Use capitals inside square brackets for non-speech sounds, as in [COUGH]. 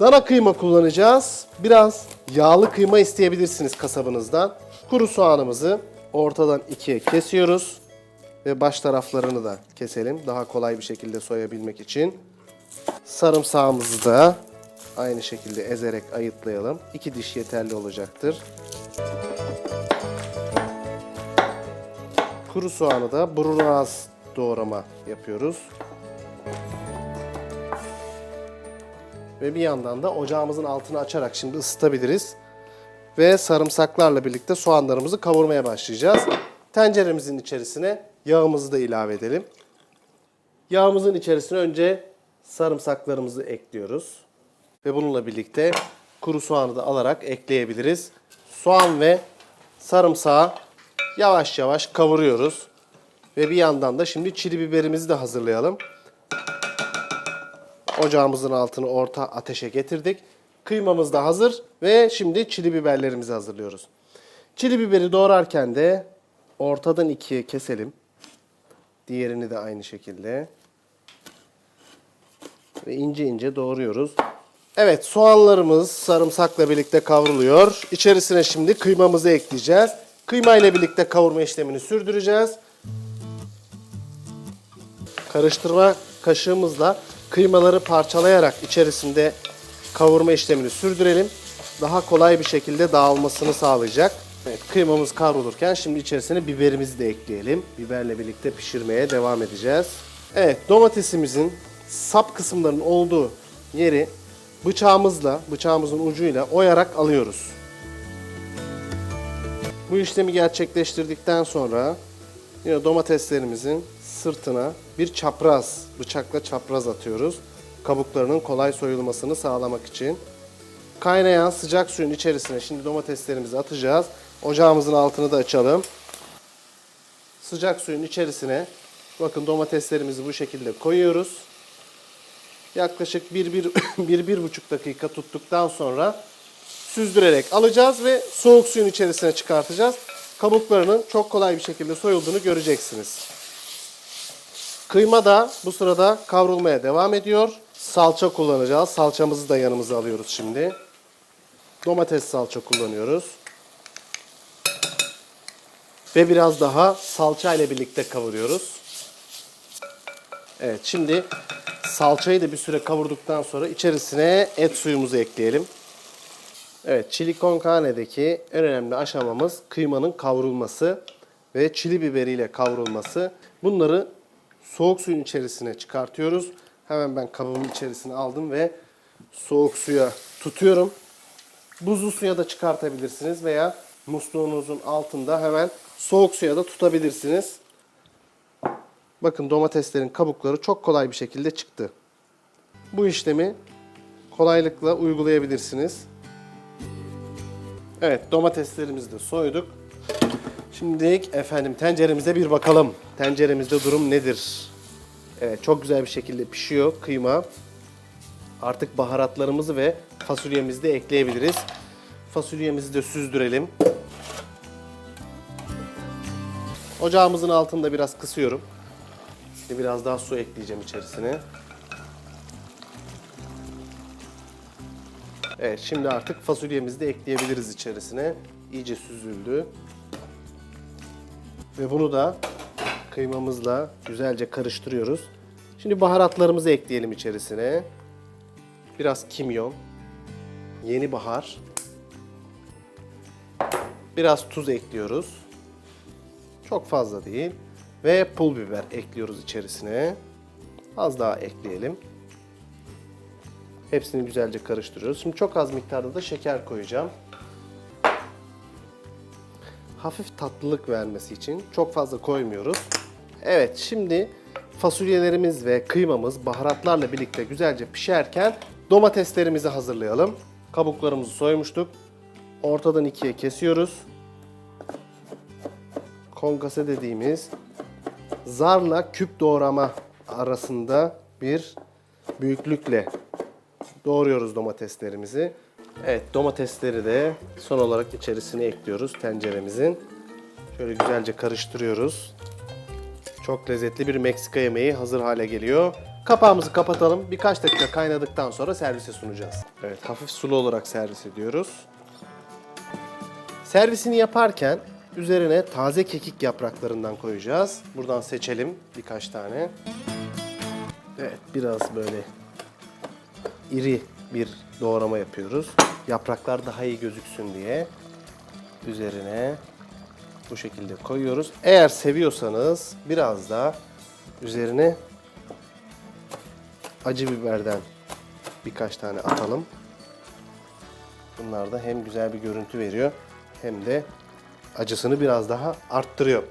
Dana kıyma kullanacağız. Biraz yağlı kıyma isteyebilirsiniz kasabınızdan. Kuru soğanımızı ortadan ikiye kesiyoruz. Ve baş taraflarını da keselim. Daha kolay bir şekilde soyabilmek için. Sarımsağımızı da aynı şekilde ezerek ayıtlayalım. İki diş yeterli olacaktır. Kuru soğanı da brunaz doğrama yapıyoruz. Ve bir yandan da ocağımızın altını açarak şimdi ısıtabiliriz. Ve sarımsaklarla birlikte soğanlarımızı kavurmaya başlayacağız. Tenceremizin içerisine yağımızı da ilave edelim. Yağımızın içerisine önce sarımsaklarımızı ekliyoruz. Ve bununla birlikte kuru soğanı da alarak ekleyebiliriz. Soğan ve sarımsağı yavaş yavaş kavuruyoruz. Ve bir yandan da şimdi çili biberimizi de hazırlayalım. Ocağımızın altını orta ateşe getirdik. Kıymamız da hazır ve şimdi çili biberlerimizi hazırlıyoruz. Çili biberi doğrarken de ortadan ikiye keselim. Diğerini de aynı şekilde. Ve ince ince doğruyoruz. Evet soğanlarımız sarımsakla birlikte kavruluyor. İçerisine şimdi kıymamızı ekleyeceğiz. Kıyma ile birlikte kavurma işlemini sürdüreceğiz. Karıştırma kaşığımızla kıymaları parçalayarak içerisinde kavurma işlemini sürdürelim. Daha kolay bir şekilde dağılmasını sağlayacak. Evet, kıymamız kavrulurken şimdi içerisine biberimizi de ekleyelim. Biberle birlikte pişirmeye devam edeceğiz. Evet, domatesimizin sap kısımlarının olduğu yeri bıçağımızla, bıçağımızın ucuyla oyarak alıyoruz. Bu işlemi gerçekleştirdikten sonra yine domateslerimizin sırtına bir çapraz, bıçakla çapraz atıyoruz. Kabuklarının kolay soyulmasını sağlamak için. Kaynayan sıcak suyun içerisine şimdi domateslerimizi atacağız. Ocağımızın altını da açalım. Sıcak suyun içerisine bakın domateslerimizi bu şekilde koyuyoruz. Yaklaşık 1-1,5 [COUGHS] dakika tuttuktan sonra süzdürerek alacağız ve soğuk suyun içerisine çıkartacağız. Kabuklarının çok kolay bir şekilde soyulduğunu göreceksiniz. Kıyma da bu sırada kavrulmaya devam ediyor. Salça kullanacağız. Salçamızı da yanımıza alıyoruz şimdi. Domates salça kullanıyoruz. Ve biraz daha salça ile birlikte kavuruyoruz. Evet şimdi salçayı da bir süre kavurduktan sonra içerisine et suyumuzu ekleyelim. Evet, chili con carne'deki en önemli aşamamız kıymanın kavrulması ve çili biberiyle kavrulması. Bunları soğuk suyun içerisine çıkartıyoruz. Hemen ben kabımın içerisine aldım ve soğuk suya tutuyorum. Buzlu suya da çıkartabilirsiniz veya musluğunuzun altında hemen soğuk suya da tutabilirsiniz. Bakın domateslerin kabukları çok kolay bir şekilde çıktı. Bu işlemi kolaylıkla uygulayabilirsiniz. Evet domateslerimizi de soyduk. Şimdi efendim tenceremize bir bakalım. Tenceremizde durum nedir? Evet çok güzel bir şekilde pişiyor kıyma. Artık baharatlarımızı ve fasulyemizi de ekleyebiliriz. Fasulyemizi de süzdürelim. Ocağımızın altında biraz kısıyorum. Şimdi biraz daha su ekleyeceğim içerisine. Evet şimdi artık fasulyemizi de ekleyebiliriz içerisine. İyice süzüldü. Ve bunu da kıymamızla güzelce karıştırıyoruz. Şimdi baharatlarımızı ekleyelim içerisine. Biraz kimyon, yeni bahar, biraz tuz ekliyoruz. Çok fazla değil. Ve pul biber ekliyoruz içerisine. Az daha ekleyelim. Hepsini güzelce karıştırıyoruz. Şimdi çok az miktarda da şeker koyacağım. Hafif tatlılık vermesi için çok fazla koymuyoruz. Evet şimdi fasulyelerimiz ve kıymamız baharatlarla birlikte güzelce pişerken domateslerimizi hazırlayalım. Kabuklarımızı soymuştuk. Ortadan ikiye kesiyoruz. Konkase dediğimiz zarla küp doğrama arasında bir büyüklükle doğruyoruz domateslerimizi. Evet domatesleri de son olarak içerisine ekliyoruz tenceremizin. Şöyle güzelce karıştırıyoruz. Çok lezzetli bir Meksika yemeği hazır hale geliyor. Kapağımızı kapatalım. Birkaç dakika kaynadıktan sonra servise sunacağız. Evet, hafif sulu olarak servis ediyoruz. Servisini yaparken üzerine taze kekik yapraklarından koyacağız. Buradan seçelim birkaç tane. Evet, biraz böyle iri bir doğrama yapıyoruz. Yapraklar daha iyi gözüksün diye üzerine bu şekilde koyuyoruz. Eğer seviyorsanız biraz da üzerine acı biberden birkaç tane atalım. Bunlar da hem güzel bir görüntü veriyor hem de acısını biraz daha arttırıyor.